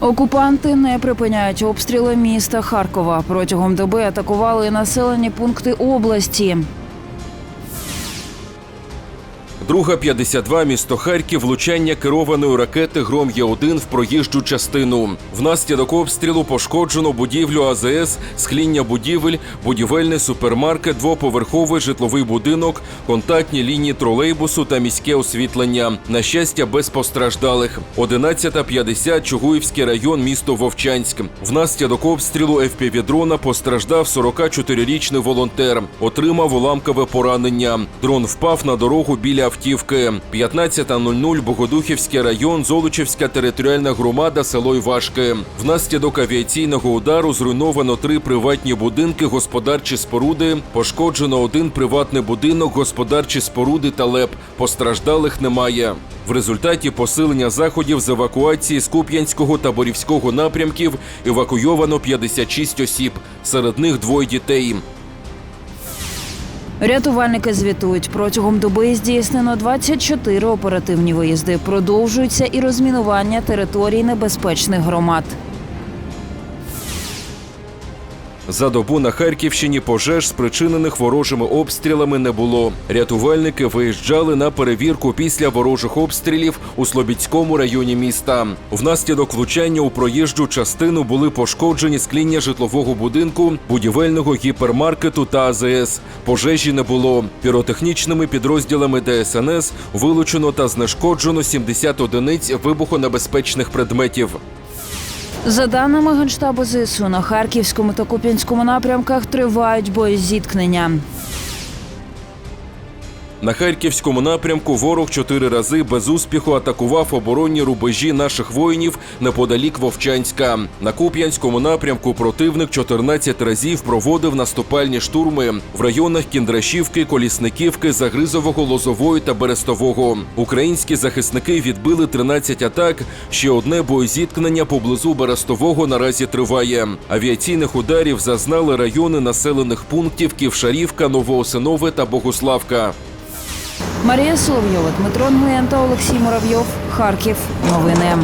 Окупанти не припиняють обстріли міста Харкова. Протягом доби атакували населені пункти області. Друга 52 місто Харків влучання керованої ракети Гром Є1 в проїжджу частину. Внаслідок обстрілу пошкоджено будівлю АЗС, скління будівель, будівельний супермаркет, двоповерховий житловий будинок, контактні лінії тролейбусу та міське освітлення. На щастя, без постраждалих. 11.50 Чугуївський район, місто Вовчанськ. Внаслідок обстрілу FPV-дрона постраждав 44-річний волонтер. Отримав уламкове поранення. Дрон впав на дорогу біля автівки. 15.00 Богодухівський район, Золочівська територіальна громада, село Івашки. Внаслідок авіаційного удару зруйновано три приватні будинки, господарчі споруди. Пошкоджено один приватний будинок, господарчі споруди та леп. Постраждалих немає. В результаті посилення заходів з евакуації з Куп'янського та Борівського напрямків евакуйовано 56 осіб, серед них двоє дітей. Рятувальники звітують, протягом доби здійснено 24 оперативні виїзди. Продовжуються і розмінування територій небезпечних громад. За добу на Харківщині пожеж, спричинених ворожими обстрілами, не було. Рятувальники виїжджали на перевірку після ворожих обстрілів у Слобідському районі міста. Внаслідок влучання у проїжджу частину були пошкоджені скління житлового будинку, будівельного гіпермаркету та АЗС. Пожежі не було. Піротехнічними підрозділами ДСНС вилучено та знешкоджено 70 одиниць вибухонебезпечних предметів. За даними Генштабу ЗСУ, на Харківському та Куп'янському напрямках тривають боєзіткнення. На харківському напрямку ворог чотири рази без успіху атакував оборонні рубежі наших воїнів неподалік Вовчанська. На Куп'янському напрямку противник 14 разів проводив наступальні штурми в районах Кіндрашівки, Колісниківки, Загризового, Лозової та Берестового. Українські захисники відбили 13 атак. Ще одне боєзіткнення поблизу Берестового наразі триває. Авіаційних ударів зазнали райони населених пунктів Ківшарівка, Новоосинове та Богуславка. Марія Соловйова, Дмитро Нгуєн та Олексій Муравйов. Харків. Новини.